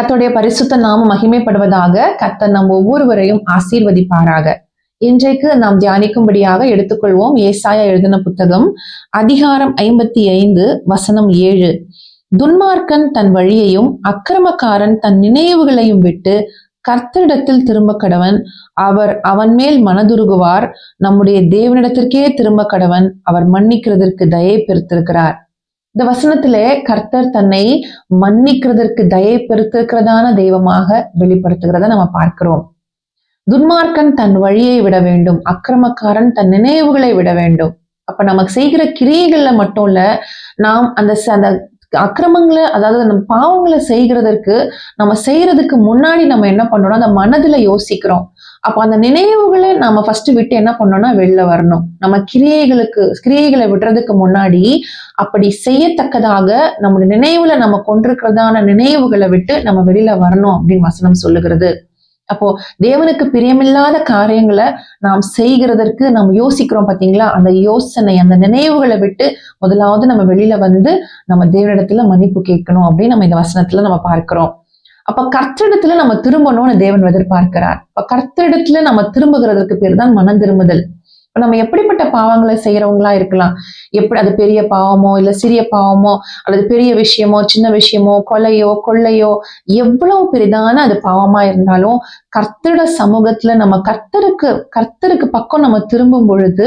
கத்தோடைய பரிசுத்த நாம மகிமைப்படுவதாக கத்த நம் ஒவ்வொருவரையும் ஆசீர்வதிப்பாராக. இன்றைக்கு நாம் தியானிக்கும்படியாக எடுத்துக்கொள்வோம் ஏசாயா எழுதின புத்தகம் அதிகாரம் ஐம்பத்தி ஐந்து வசனம் ஏழு. துன்மார்க்கன் தன் வழியையும் அக்கிரமக்காரன் தன் நினைவுகளையும் விட்டு கர்த்தரிடத்தில் திரும்ப கடவன் அவர் அவன் மேல் மனதுருகுவார். நம்முடைய தேவனிடத்திற்கே திரும்ப கடவன் அவர் மன்னிக்கிறதற்கு தயை பெருத்திருக்கிறார் இந்த வசனத்துல கர்த்தர் தன்னை மன்னிக்கிறதற்கு தயை பெருத்திருக்கிறதான தெய்வமாக வெளிப்படுத்துகிறத நம்ம பார்க்கிறோம். துன்மார்க்கன் தன் வழியை விட வேண்டும். அக்கிரமக்காரன் தன் நினைவுகளை விட வேண்டும். அப்ப நமக்கு செய்கிற கிரியைகள்ல மட்டும் இல்ல நாம் அந்த அந்த அக்கிரமங்களை அதாவது நம்ம பாவங்களை செய்கிறதற்கு நம்ம செய்யறதுக்கு முன்னாடி நம்ம என்ன பண்ணணும்? அந்த மனதுல யோசிக்கிறோம். அப்ப அந்த நினைவுகளை நாம ஃபர்ஸ்ட் விட்டு என்ன பண்ணோம்னா வெளில வரணும். நம்ம கிரியைகளுக்கு கிரியைகளை விடுறதுக்கு முன்னாடி அப்படி செய்யத்தக்கதாக நம்முடைய நினைவுல நம்ம கொண்டிருக்கிறதான நினைவுகளை விட்டு நம்ம வெளியில வரணும் அப்படின்னு வசனம் சொல்லுகிறது. அப்போ தேவனுக்கு பிரியமில்லாத காரியங்களை நாம் செய்கிறதற்கு நாம் யோசிக்கிறோம் பாத்தீங்களா அந்த யோசனை அந்த நினைவுகளை விட்டு முதலாவது நம்ம வெளியில வந்து நம்ம தேவனிடத்துல மன்னிப்பு கேட்கணும் அப்படின்னு நம்ம இந்த வசனத்துல நம்ம பார்க்கிறோம். அப்ப கர்த்தரிடத்துல நம்ம திரும்பணும்னு தேவன் எதிர்பார்க்கிறார். அப்ப கர்த்தரிடத்துல நம்ம திரும்புகிறதுக்கு பேர் தான் மனம் திரும்புதல். இப்போ நம்ம எப்படிப்பட்ட பாவங்களை செய்யறவங்களா இருக்கலாம். எப்படி அது பெரிய பாவமோ இல்ல சிறிய பாவமோ அல்லது பெரிய விஷயமோ சின்ன விஷயமோ கொலையோ கொள்ளையோ எவ்வளவு பெரிதான அது பாவமா இருந்தாலும் கர்த்தரோட சமூகத்துல நம்ம கர்த்தருக்கு கர்த்தருக்கு பக்கம் நம்ம திரும்பும் பொழுது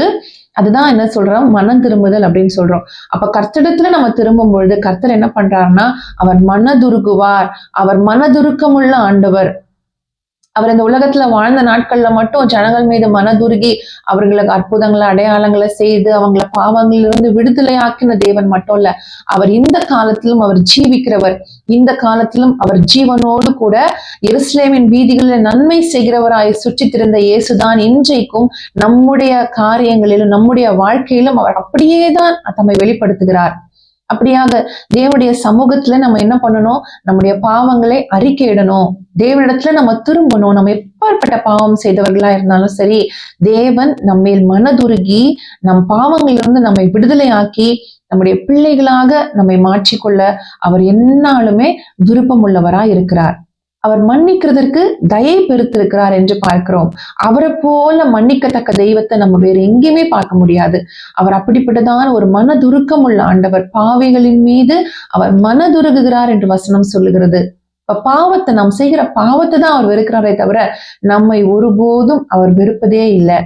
அதுதான் என்ன சொல்றோம்? மனம் திரும்புதல் அப்படின்னு சொல்றோம். அப்ப கர்த்தடத்துல நம்ம திரும்பும் பொழுது கர்த்தர் என்ன பண்றாருன்னா அவர் மனதுருகுவார். அவர் மனதுருக்கமுள்ள ஆண்டவர். அவர் இந்த உலகத்துல வாழ்ந்த நாட்கள்ல மட்டும் ஜனங்கள் மீது மனதுருகி அவர்களுக்கு அற்புதங்களை அடையாளங்களை செய்து அவங்கள பாவங்களிலிருந்து விடுதலை ஆக்கின தேவன் மட்டும் இல்ல அவர் இந்த காலத்திலும் அவர் ஜீவிக்கிறவர் இந்த காலத்திலும் அவர் ஜீவனோடு கூட எருசலேமின் வீதிகளில் நன்மை செய்கிறவராய் சுற்றி திறந்த இயேசுதான் இன்றைக்கும் நம்முடைய காரியங்களிலும் நம்முடைய வாழ்க்கையிலும் அவர் அப்படியேதான் தம்மை வெளிப்படுத்துகிறார். அப்படியாக தேவனுடைய சமூகத்துல நம்ம என்ன பண்ணணும்? நம்முடைய பாவங்களை அறிக்கையிடணும். தேவனிடத்துல நம்ம திரும்பணும். நம்ம எப்பேற்பட்ட பாவம் செய்தவர்களா இருந்தாலும் சரி தேவன் நம்மேல் மனதுருகி நம் பாவங்களிலிருந்து நம்மை விடுதலையாக்கி நம்முடைய பிள்ளைகளாக நம்மை மாற்றிக்கொள்ள அவர் என்னாலுமே விருப்பம் உள்ளவராய் இருக்கிறார் அவர் மன்னிக்கிறதற்கு தயை பெருத்திருக்கிறார் என்று பார்க்கிறோம். அவரை போல மன்னிக்கத்தக்க தெய்வத்தை நம்ம வேற எங்கேயுமே பார்க்க முடியாது. அவர் அப்படிப்பட்டதான ஒரு மனதுருக்கம் உள்ள ஆண்டவர் பாவைகளின் மீது அவர் மனதுருகுகிறார் என்று வசனம் சொல்லுகிறது. இப்ப பாவத்தை நாம் செய்கிற பாவத்தை தான் அவர் வெறுக்கிறாரே தவிர நம்மை ஒருபோதும் அவர் வெறுப்பதே இல்லை.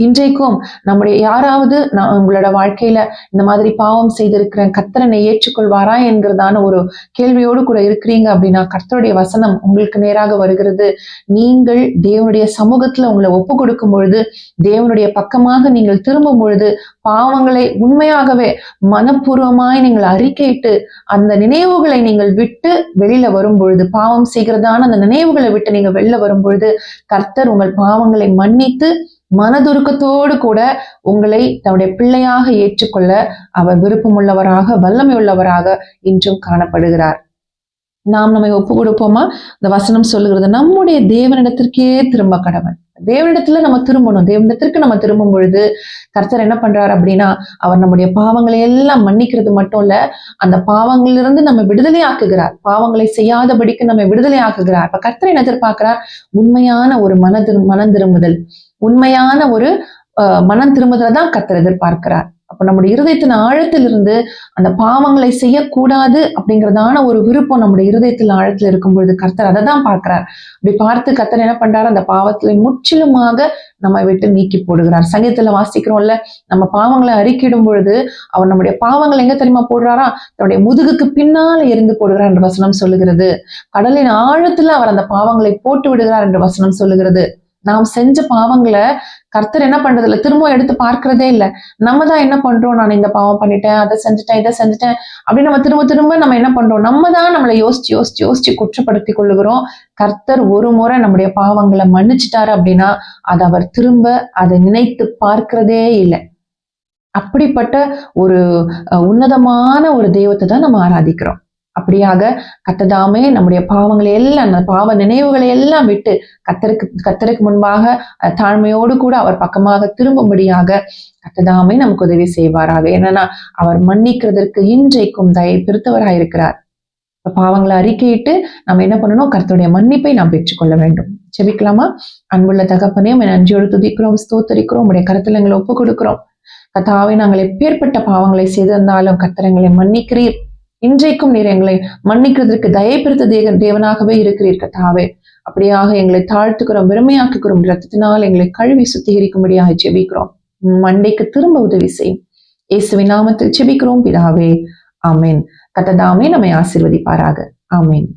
இன்றைக்கும் நம்முடைய யாராவது நான் உங்களோட வாழ்க்கையில இந்த மாதிரி பாவம் செய்திருக்கிறேன் கர்த்தரனை ஏற்றுக்கொள்வாரா என்கிறதான ஒரு கேள்வியோடு கூட இருக்கிறீங்க அப்படின்னா கர்த்தருடைய வசனம் உங்களுக்கு நேராக வருகிறது. நீங்கள் தேவனுடைய சமூகத்துல உங்களை ஒப்பு கொடுக்கும் பொழுது தேவனுடைய பக்கமாக நீங்கள் திரும்பும் பொழுது பாவங்களை உண்மையாகவே மனப்பூர்வமாய் நீங்கள் அறிக்கையிட்டு அந்த நினைவுகளை நீங்கள் விட்டு வெளியில வரும் பொழுது பாவம் செய்கிறதான அந்த நினைவுகளை விட்டு நீங்க வெளில வரும் பொழுது கர்த்தர் உங்கள் பாவங்களை மன்னித்து மனதுருக்கத்தோடு கூட உங்களை தன்னுடைய பிள்ளையாக ஏற்றுக்கொள்ள அவர் விருப்பமுள்ளவராக வல்லமை உள்ளவராக இன்றும் காணப்படுகிறார். நாம் நம்மை ஒப்பு கொடுப்போமா? இந்த வசனம் சொல்லுகிறது நம்முடைய தேவனிடத்திற்கே திரும்ப கடவன் தேவனிடத்துல நம்ம திரும்பணும். தேவனிடத்திற்கு நம்ம திரும்பும் பொழுது கர்த்தர் என்ன பண்றாரு அப்படின்னா அவர் நம்முடைய பாவங்களை எல்லாம் மன்னிக்கிறது மட்டும் இல்ல அந்த பாவங்களிலிருந்து நம்ம விடுதலை ஆக்குகிறார். பாவங்களை செய்யாதபடிக்கு நம்ம விடுதலை ஆக்குகிறார். அப்ப கர்த்தரை என்ன எதிர்பார்க்கிறார்? உண்மையான ஒரு மன திரு மனம் திரும்புதல். உண்மையான ஒரு மனம் திரும்புதலை தான் கத்தர் எதிர்பார்க்கிறார். அப்ப நம்முடைய இருதயத்தின் ஆழத்திலிருந்து அந்த பாவங்களை செய்யக்கூடாது அப்படிங்கிறதான ஒரு விருப்பம் நம்முடைய இருதயத்தில் ஆழத்தில் இருக்கும் பொழுது கர்த்தர் அதை தான் பார்க்கிறார். அப்படி பார்த்து கர்த்தர் என்ன பண்றாரு? அந்த பாவத்துல முற்றிலுமாக நம்ம விட்டு நீக்கி போடுகிறார். சங்கீதத்துல வாசிக்கிறோம்ல நம்ம பாவங்களை அறிக்கிடும் பொழுது அவர் நம்முடைய பாவங்களை எங்க தெரியுமா போடுறாரா? தன்னுடைய முதுகுக்கு பின்னால எரிந்து போடுகிறார் என்று வசனம் சொல்லுகிறது. கடலின் ஆழத்துல அவர் அந்த பாவங்களை போட்டு விடுகிறார் என்று வசனம் சொல்லுகிறது. நாம் செஞ்ச பாவங்களை கர்த்தர் என்ன பண்றது இல்லை திரும்ப எடுத்து பார்க்கறதே இல்லை. நம்ம தான் என்ன பண்றோம்? நான் இந்த பாவம் பண்ணிட்டேன் அதை செஞ்சுட்டேன் இதை செஞ்சுட்டேன் அப்படின்னு நம்ம திரும்ப திரும்ப நம்ம என்ன பண்றோம்? நம்ம தான் நம்மளை யோசிச்சு யோசிச்சு யோசிச்சு குற்றப்படுத்தி கொள்ளுகிறோம். கர்த்தர் ஒரு முறை நம்முடைய பாவங்களை மன்னிச்சிட்டாரு அப்படின்னா அதை அவர் திரும்ப அதை நினைத்து பார்க்கிறதே இல்லை. அப்படிப்பட்ட ஒரு உன்னதமான ஒரு தெய்வத்தை தான் நம்ம ஆராதிக்கிறோம். அப்படியாக கத்ததாமே நம்முடைய பாவங்களை எல்லாம் அந்த பாவ நினைவுகளை எல்லாம் விட்டு கத்தருக்கு கத்தருக்கு முன்பாக தாழ்மையோடு கூட அவர் பக்கமாக திரும்பும்படியாக கத்ததாமே நமக்கு உதவி செய்வாராக. என்னன்னா அவர் மன்னிக்கிறதற்கு இன்றைக்கும் தயை பெருத்தவராயிருக்கிறார் இப்ப பாவங்களை அறிக்கையிட்டு நம்ம என்ன பண்ணணும்? கர்த்தருடைய மன்னிப்பை நாம் பெற்றுக்கொள்ள வேண்டும். செபிக்கலாமா அன்புள்ள தகப்பனையும் நன்றியோடு துதிக்கிறோம் ஸ்தோத்தரிக்கிறோம் உடைய கருத்துல எங்களை ஒப்பு கொடுக்கிறோம் கத்தாவை நாங்கள் எப்பேற்பட்ட பாவங்களை செய்திருந்தாலும் கத்திரங்களை மன்னிக்கிறீர். இன்றைக்கும் நீர் எங்களை மன்னிக்கிறதற்கு தயப்பிருத்த தேவ தேவனாகவே இருக்கிறீர் கத்தாவே அப்படியாக எங்களை தாழ்த்துக்கிறோம் வெறுமையாக்குகிறோம். ரத்தத்தினால் எங்களை கழுவி சுத்திகரிக்கும்படியாக ஜெபிக்கிறோம். மண்டைக்கு திரும்ப உதவி செய்யும் இயேசுவின் நாமத்தில் ஜெபிக்கிறோம் பிதாவே. ஆமேன். கத்ததாமே நம்மை ஆசிர்வதிப்பாராக. ஆமேன்.